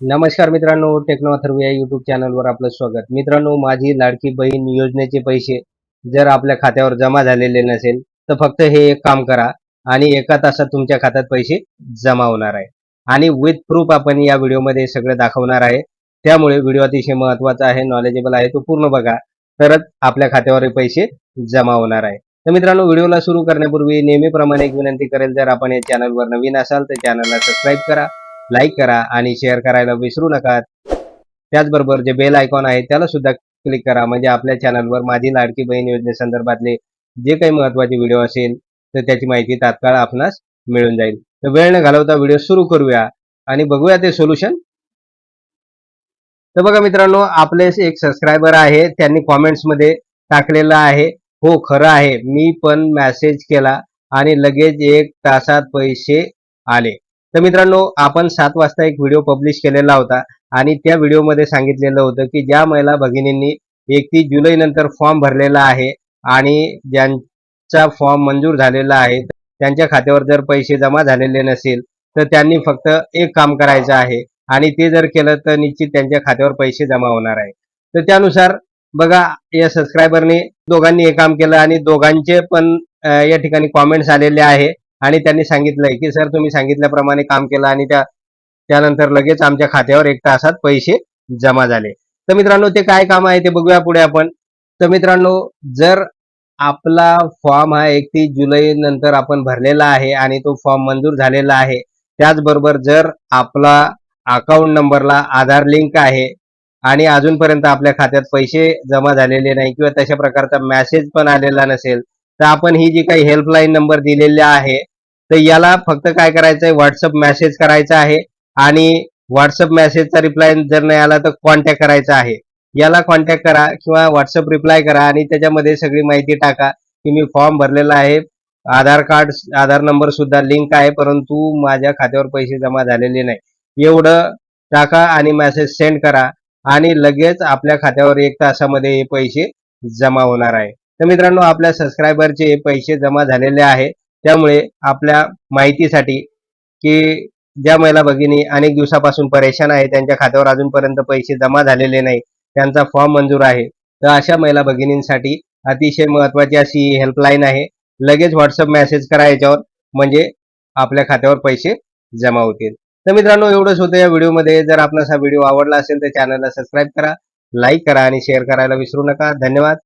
नमस्कार मित्रांनो टेक्नो अथर्व या युट्यूब चॅनलवर आपलं स्वागत. मित्रांनो माझी लाडकी बहीण योजनेचे पैसे जर आपल्या खात्यावर जमा झालेले नसेल तर फक्त हे एक काम करा आणि एका तासात तुमच्या खात्यात पैसे जमा होणार आहे. आणि विथ प्रूफ आपण या व्हिडिओमध्ये सगळं दाखवणार आहे. त्यामुळे व्हिडिओ अतिशय महत्त्वाचा आहे नॉलेजेबल आहे तो पूर्ण बघा. तरच आपल्या खात्यावर पैसे जमा होणार आहे. तर मित्रांनो व्हिडिओला सुरू करण्यापूर्वी नेहमीप्रमाणे एक विनंती करेल जर आपण या चॅनलवर नवीन असाल तर चॅनलला सबस्क्राईब करा. लाईक करा आणि शेअर करायला विसरू नका. त्याचबरोबर जे बेल आयकॉन आहे त्याला सुद्धा क्लिक करा. म्हणजे आपल्या चॅनलवर माझी लाडकी बहीण योजनेसंदर्भातले जे काही महत्त्वाचे व्हिडिओ असेल तर त्याची माहिती तात्काळ आपणास मिळून जाईल. तर वेळ न घालवता व्हिडिओ सुरू करूया आणि बघूया ते सोल्युशन तर बघा मित्रांनो आपले एक सबस्क्रायबर आहे त्यांनी कॉमेंट्समध्ये टाकलेलं आहे हो खरं आहे. मी पण मेसेज केला आणि लगेच एक तासात पैसे आले. तर मित्रांनो आपण सात वाजता एक व्हिडिओ पब्लिश केलेला होता आणि त्या व्हिडिओमध्ये सांगितलेलं होतं की ज्या महिला भगिनींनी एकतीस जुलै नंतर फॉर्म भरलेला आहे आणि ज्यांचा फॉर्म मंजूर झालेला आहे त्यांच्या खात्यावर जर पैसे जमा झालेले नसेल तर त्यांनी फक्त एक काम करायचं आहे आणि ते जर केलं तर निश्चित त्यांच्या खात्यावर पैसे जमा होणार आहे. तर त्यानुसार बघा या सबस्क्रायबरने दोघांनी हे काम केलं आणि दोघांचे पण या ठिकाणी कॉमेंट्स आलेले आहे. आणि त्यांनी सांगितलंय की सर तुम्ही सांगितल्याप्रमाणे काम केलं आणि त्या त्यानंतर लगेच आमच्या खात्यावर एक तासात पैसे जमा झाले. तर मित्रांनो ते काय काम आहे ते बघूया पुढे आपण. तर मित्रांनो जर आपला फॉर्म हा एकतीस जुलै नंतर आपण भरलेला आहे आणि तो फॉर्म मंजूर झालेला आहे त्याचबरोबर जर आपला अकाउंट नंबरला आधार लिंक आहे आणि अजूनपर्यंत आपल्या खात्यात पैसे जमा झालेले नाही किंवा तशा प्रकारचा मेसेज पण आलेला नसेल तर आपण ही जी काही हेल्पलाईन नंबर दिलेला आहे तर याला फक्त काय करायचं आहे व्हॉट्सअप मेसेज करायचा आहे. आणि व्हॉट्सअप मेसेजचा रिप्लाय जर नाही आला तर कॉन्टॅक्ट करायचा आहे. याला कॉन्टॅक्ट करा किंवा व्हॉट्सअप रिप्लाय करा आणि त्याच्यामध्ये सगळी माहिती टाका की मी फॉर्म भरलेला आहे. आधार कार्ड आधार नंबर सुद्धा लिंक आहे परंतु माझ्या खात्यावर पैसे जमा झालेले नाही. एवढं टाका आणि मेसेज सेंड करा आणि लगेच आपल्या खात्यावर एक तासामध्ये हे पैसे जमा होणार आहे. तर मित्रांनो आपल्या सबस्क्रायबरचे पैसे जमा झालेले आहे. त्यामुळे आपल्या माहितीसाठी की ज्या महिला भगिनी अनेक दिवसापासून परेशान आहे त्यांच्या खात्यावर अजूनपर्यंत पैसे जमा झालेले नाही त्यांचा फॉर्म मंजूर आहे तर अशा महिला भगिनींसाठी अतिशय महत्वाची अशी हेल्पलाईन आहे. लगेच व्हॉट्सअप मेसेज करा याच्यावर म्हणजे आपल्या खात्यावर पैसे जमा होतील. तर मित्रांनो एवढंच होतं या व्हिडिओमध्ये. जर आपणास हा व्हिडिओ आवडला असेल तर चॅनलला सबस्क्राईब करा लाईक करा आणि शेअर करायला विसरू नका. धन्यवाद.